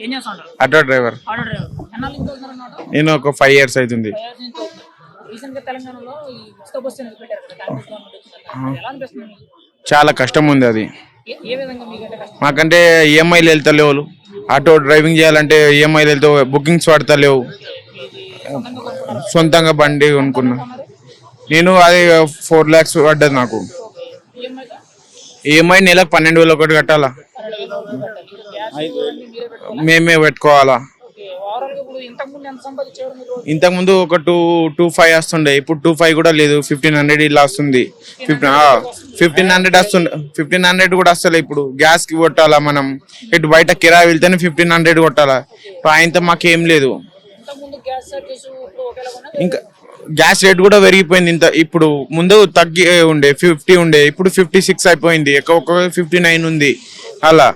ఏం చేస్తా ఉంటారు ఆటో డ్రైవర్. Auto driver. ఎన్నాళ్ళు నుంచి వెళ్తున్నారు అన్నమాట నేను ఒక ఫైవ్ ఇయర్స్ అవుతుంది. రీసెంట్గా తెలంగాణలో ఈ ఉచిత బస్సు అనేది పెట్టారు కదా కాంగ్రెస్ గవర్నమెంట్ వచ్చిన తర్వాత. ఎలా అనిపిస్తుంది మీకు? చాలా కష్టం ఉంది అది. ఏ- ఏ విధంగా మీకంటే కష్టం? మాకంటే ఈఎంఐలు వెళ్తలేవు ఆటో డ్రైవింగ్ చేయాలంటే ఈఎంఐలు వెళ్తే బుకింగ్స్ సొంతంగా కొనుక్కున్నారు సొంతంగా బండి కొనుక్కున్నా. నేను అది ఫోర్ ల్యాక్స్ పడ్డది నాకు. ఈఎంఐ ఈఎంఐ నెలకు పన్నెండు వేలు ఒకటి కట్టాలా. మేమే పెట్టుకోవాలా? ఇంతకుముందు ఒక టూ టూ ఫైవ్ వస్తుండే ఇప్పుడు టూ ఫైవ్ కూడా లేదు ఫిఫ్టీన్ హండ్రెడ్ ఇలా వస్తుంది. ఫిఫ్టీన్ ఫిఫ్టీన్ హండ్రెడ్ వస్తుంది ఫిఫ్టీన్ హండ్రెడ్ కూడా వస్తలే ఇప్పుడు. గ్యాస్కి కొట్టాలా మనం ఇటు బయట కిరాయి వెళ్తేనే ఫిఫ్టీన్ హండ్రెడ్ కొట్టాలా. ఇప్పుడు ఆయనతో మాకేం లేదు. ఇంకా గ్యాస్ రేట్ కూడా పెరిగిపోయింది ఇంత ఇప్పుడు ముందు తగ్గి ఉండే ఫిఫ్టీ ఉండే ఇప్పుడు ఫిఫ్టీ సిక్స్ అయిపోయింది ఒక ఫిఫ్టీ నైన్ ఉంది అలా.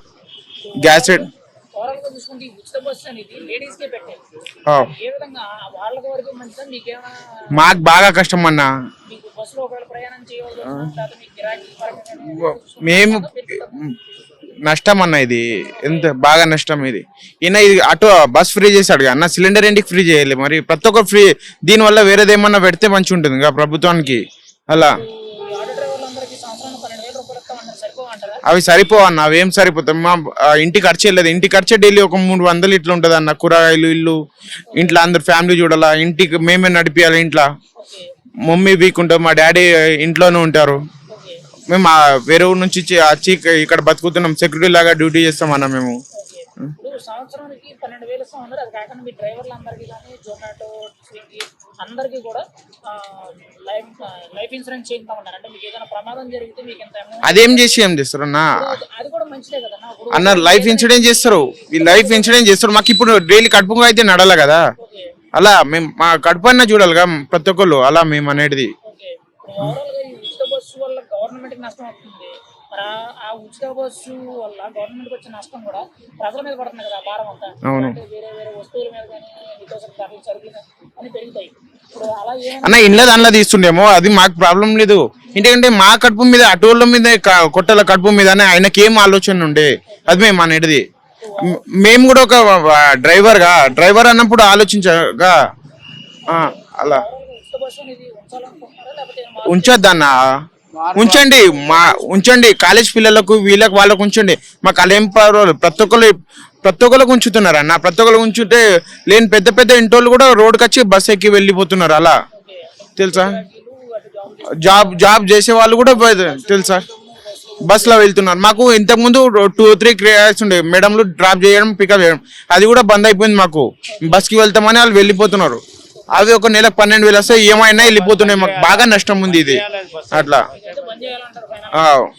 గ్యాస్ రేట్ ఓవరాల్గా చూసుకుంటే ఈ ఉచిత బస్సు అనేది లేడీస్ కే పెట్టారు. ఆ, ఏ విధంగా? వాళ్ళకి వరకు మంచిదా? మీకేమైనా మాకు బాగా కష్టం అన్న. మీకు బస్సులో ఒకవేళ ప్రయాణం చేయవలసి మేము నష్టం అన్న ఇది. ఎంత బాగా నష్టం ఇది. ఈయన ఇది అటు బస్ ఫ్రీ చేశాడు అన్న సిలిండర్ ఏంటికి ఫ్రీ చేయాలి? మరి ప్రతి ఒక్క ఫ్రీ. దీనివల్ల వేరేది ఏమన్నా పెడితే మంచి ఉంటుంది ప్రభుత్వానికి. అలా. అవి సరిపోవు అన్న అవి ఏం సరిపోతాయి? మా ఇంటి ఖర్చు ఇంటి ఖర్చే డైలీ ఒక మూడు వందలు ఇట్లా ఉంటుంది అన్న కూరగాయలు ఇల్లు ఇంట్లో అందరు ఫ్యామిలీ చూడాలా ఇంటికి మేమే నడిపియాలి ఇంట్లో. మమ్మీ వీక్ ఉంటాం మా డాడీ ఇంట్లోనే ఉంటారు. మేము వేరే ఊరు నుంచి వచ్చి ఇక్కడ బతుకుతున్నాం సెక్యూరిటీ లాగా డ్యూటీ చేస్తాం అన్న మేము. పన్నెండు వేలు ఇస్తాం అన్నారు. అది కాకుండా మీ డ్రైవర్లు అందరికీ కానీ జొమాటో స్విగ్గీ అందరికీ కూడా లైఫ్ లైఫ్ ఇన్సూరెన్స్ చేయించామన్నారు అంటే మీకు ఏదైనా ప్రమాదం జరిగితే మీకు ఎంత అదేం చేసి ఏం చేస్తారు అన్న? అది కూడా మంచిదే కదా అన్న. లైఫ్ ఇన్సూరెన్స్ చేస్తారు. ఈ లైఫ్ ఇన్సూరెన్స్ చేస్తారు. మాకు ఇప్పుడు డైలీ కడుపుగా అయితే నడాలి కదా. అలా మేము మా కడుపు అన్న చూడాలిగా ప్రతి ఒక్కళ్ళు అలా మేము అనేది. గవర్నమెంట్ నష్టం ఆ- ఉచిత బస్సు వల్ల గవర్నమెంట్ వచ్చే నష్టం కూడా ప్రజల మీద పడుతుంది కదా భారం అంతా. అవును. అంటే వేరే వేరే వస్తువుల మీద కానీ నిత్యావసర ధరలు సరుకులు మీద అని పెరుగుతాయి అన్న ఇంట్లో దాంట్లో తీస్తుండేమో అది మాకు ప్రాబ్లం లేదు. ఎందుకంటే మా కడుపు మీద అటోళ్ళ మీద కొట్టల కడుపు మీదనే ఆయనకేం ఆలోచన ఉండే. అది మేము అనేది మేము కూడా ఒక డ్రైవర్గా డ్రైవర్ అన్నప్పుడు ఆలోచించగా అలా. ఉంచొద్దన్న. ఉంచండి. మా ఉంచండి. కాలేజ్ పిల్లలకు వీళ్ళకి వాళ్ళకు ఉంచండి. మాకు అలా పర్వాలేదు ప్రతి ఒక్కరు ప్రతి ఒక్కరికి ఉంచుతున్నారు? అన్న ప్రతి ఒక్కరు ఉంచుంటే లేని పెద్ద పెద్ద ఇంటోళ్ళు కూడా రోడ్కి వచ్చి బస్ ఎక్కి వెళ్ళిపోతున్నారు. అలా. తెలుసా? జాబ్ జాబ్ చేసే వాళ్ళు కూడా తెలుసా? బస్లో వెళ్తున్నారు. మాకు ఇంతకుముందు టూ త్రీ క్రియాస్ ఉండే. మేడంలు డ్రాప్ చేయడం పికప్ చేయడం. అది కూడా బంద్ అయిపోయింది మాకు. బస్కి వెళ్తామని వాళ్ళు వెళ్ళిపోతున్నారు. అవి ఒక నెలకు పన్నెండు వేలు వస్తే ఏమైనా వెళ్ళిపోతున్నాయి. మాకు బాగా నష్టం ఉంది ఇది. అట్లా. Oh.